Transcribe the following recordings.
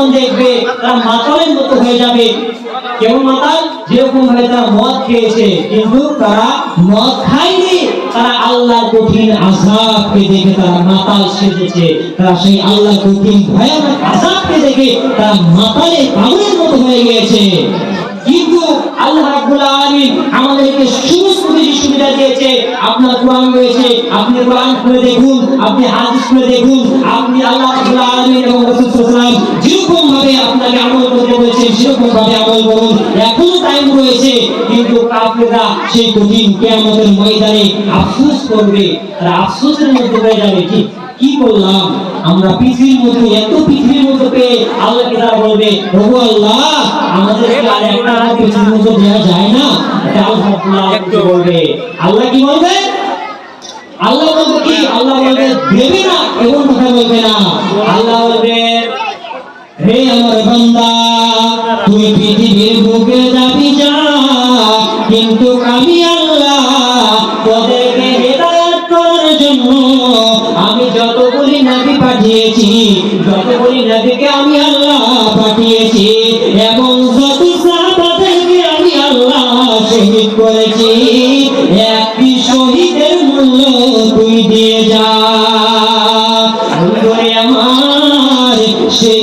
যখন দেখবে তারা মাতালের মতো হয়ে যাবে। কেমন মাতাল যেরকম ভাবে তারা মদ খেয়েছে, কিন্তু তারা মদ খায়নি, তারা আল্লাহ কঠিন দেখে তারা মাতাল সেজেছে। তারা সেই আল্লাহ কঠিন ভয়ানক দেখে তারা মতো হয়ে গিয়েছে। কিন্তু আল্লাহ রাব্বুল আলামিন আমাদেরকে সুবিধা দিয়েছে। আপনার কোরআন রয়েছে, আপনি কোরআন খুলে দেখুন, আপনি হাদিস খুলে দেখুন, আপনি আল্লাহ রাব্বুল আলামিন এবং রাসূল সাল্লাল্লাহু আলাইহি ভাবে আমল করতে বলেছেন সেরকম ভাবে আমল করুন। এখনও টাইম রয়েছে, কিন্তু কাফেররা সেই কঠিন কিয়ামতের ময়দানে আফসোস করবে। তারা আফসোসের মধ্যে হয়ে যাবে কি কি করলাম? আমরা পৃথিবীর মধ্যে, এত পৃথিবীর মধ্যে পেয়ে আল্লাহকে তারা বলবে প্রভু আল্লাহ, আমাদেরকে আর একটা পৃথিবীর মধ্যে দেওয়া যায় না? এটা আল্লাহ বলবে? আল্লাহ কি বলবে? আল্লাহ বলবে কি? আল্লাহ বলবে দেবে না, এমন কথা বলবে না। আল্লাহ বলবে, হে আমার কিন্তু আমি আল্লাহ তোদেরকে হেদায়েত করার জন্য আমি যতগুলি নবী পাঠিয়েছি, যতগুলি নবীকে আমি আল্লাহ পাঠিয়েছি এবং যত সাহাবাদেরকে আমি আল্লাহ শহীদ করেছি, একটি শহীদের মূল্য তুই দিয়ে যা। আমার সেই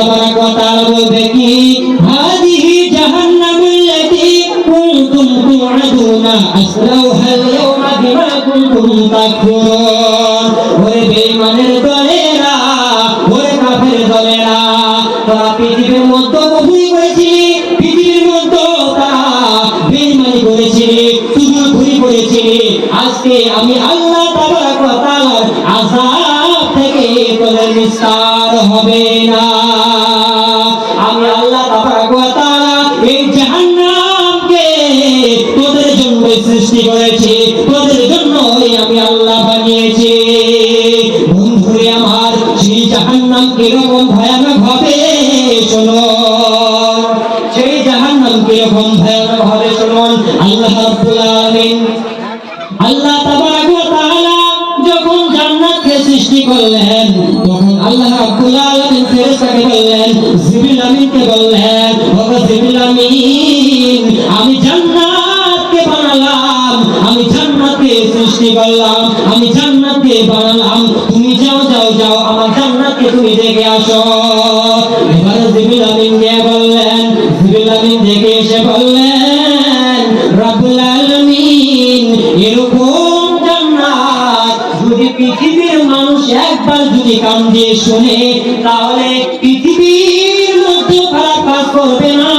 তাবারাক ওয়া তাআলা বলবে কি হাদিহি জাহান্নামুল্লাতী কুনতুম তুআদুনা আসলাউহা আল-ইয়াওমা কুনতুম তাকফুরুন ওরে বেঈমানের দলেরা ওরে কাফের দলেরা তারা পৃথিবীর মধ্যে বহুই করেছিলি পৃথিবীর মধ্যে তারা বেঈমানি করেছিলি শুধু ঘুরি করেছিলি আজকে আমি আল্লাহ তাবারাক ওয়া তাআলার আযাব থেকে তোদের নিস্তার হবে না। এই জাহান্নামকে তোদের জন্য সৃষ্টি আল্লাহ বানিয়েছি। আল্লাহ আল্লাহ যখন জান্নাতকে সৃষ্টি করলেন, তখন আল্লাহ রাব্বুল সৃষ্টি করলাম আমি জান্নাতকে বানালাম তুমি যাও যাও যাও, আমার জান্নাতকে তুমি দেখে আসো। এবারে জিবরিল আমিন গিয়ে বললেন, জিবরিল আমিন দেখে এসে বললেন, রাব্বুল আলামিন, এরকম জান্নাত যদি পৃথিবীর মানুষ একবার যদি কান দিয়ে শুনে, তাহলে পৃথিবীর মধ্যে খারাপ কাজ করবে না।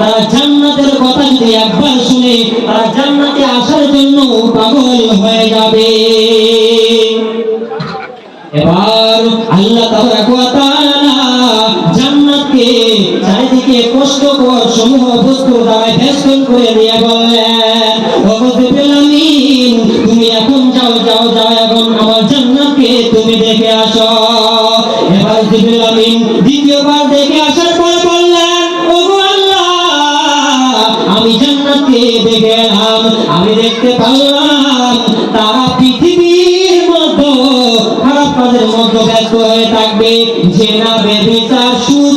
তারা জান্নাতের কথা যদি একবার শুনে তারা জান্নাতে আসার জন্য পাগল হয়ে যাবে। এবার আল্লাহ জান্নাতকে চারিদিকে সমূহ বস্তু দ্বারা ফেস্টন করে তুমি এখন যাও যাও যাও, এখন আমার জান্নাতকে তুমি দেখে আসো। এবার জিবরিল আমিন দ্বিতীয়বার দেখে আসার পরে বললেন আল্লাহ, আমি জান্নাতকে দেখে আমি দেখতে পারলাম খারাপ মধ্যে ব্যস্ত হয়ে থাকবে যে না বেবিচার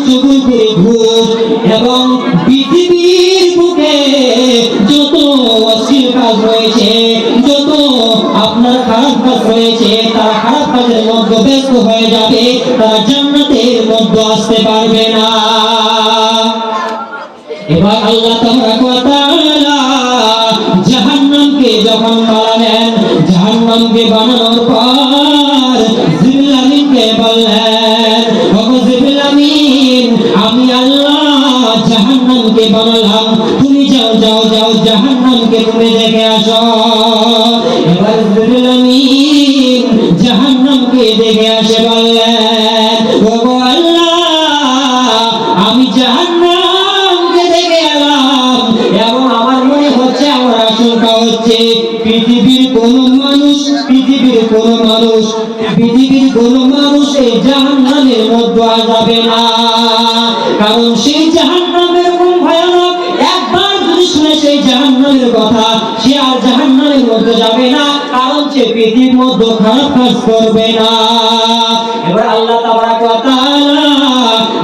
চুগুলপুরি ঘুষ এবং পৃথিবীর বুকে যত অশ্লীল কাজ রয়েছে, যত আপনার খারাপ কাজ রয়েছে, তারা খারাপ কাজের মধ্যে ব্যস্ত হয়ে যাবে, তারা জান্নাতের মধ্যে আসতে পারবে না। এবার আল্লাহ তাবারাক ওয়া জাহান্নামকে যখন বানালেন জাহান্নামকে বানানোর জাহান্নামকে বানালাম তুমি যাও যাও যাও, জাহান্নামকে তুমি দেখে আসো। এবার আমিন জাহান্নামকে দেখে আসে বললেন ওগো আল্লাহ, আমি জাহান্নামকে দেখে এলাম। এবং আমার মনে হচ্ছে আমার আশঙ্কা হচ্ছে পৃথিবীর কোন মানুষ, পৃথিবীর কোন মানুষ, পৃথিবীর কোন মানুষ এই জাহান্নামের মধ্যে যাবে না। কারণ সেই জাহান্নামের কোন জাহান্নামের কথা, সে আর জাহান্নামের মধ্যে যাবে না, কারণ সে পৃথিবীর মধ্যে খারাপ কাজ করবে না। এবার আল্লাহ তাবারাক ওয়া তাআলা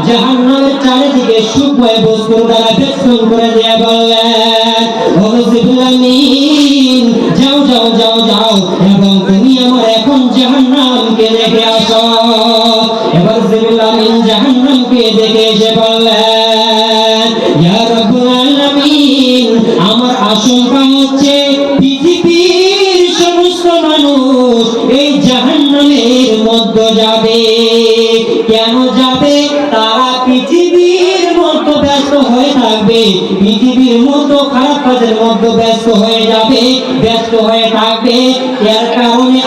জাহান্নামের চারিদিকে সুখময় বস্তুর দ্বারা বেষ্টন করে দিয়ে বললেন জিবরিল যাও যাও যাও যাও, এবং তুমি আমার এখন জাহান্নামকে দেখে আসো। আমার আশঙ্কা হচ্ছে পৃথিবীর সমস্ত মানুষ এই জাহান্নামের মধ্যে যাবে। কেন যাবে? তারা পৃথিবীর মধ্যে ব্যস্ত হয়ে থাকবে। পৃথিবীর মতো খারাপ কাজের মধ্যে ব্যস্ত হয়ে যাবে, ব্যস্ত হয়ে থাকবে। এর কারণে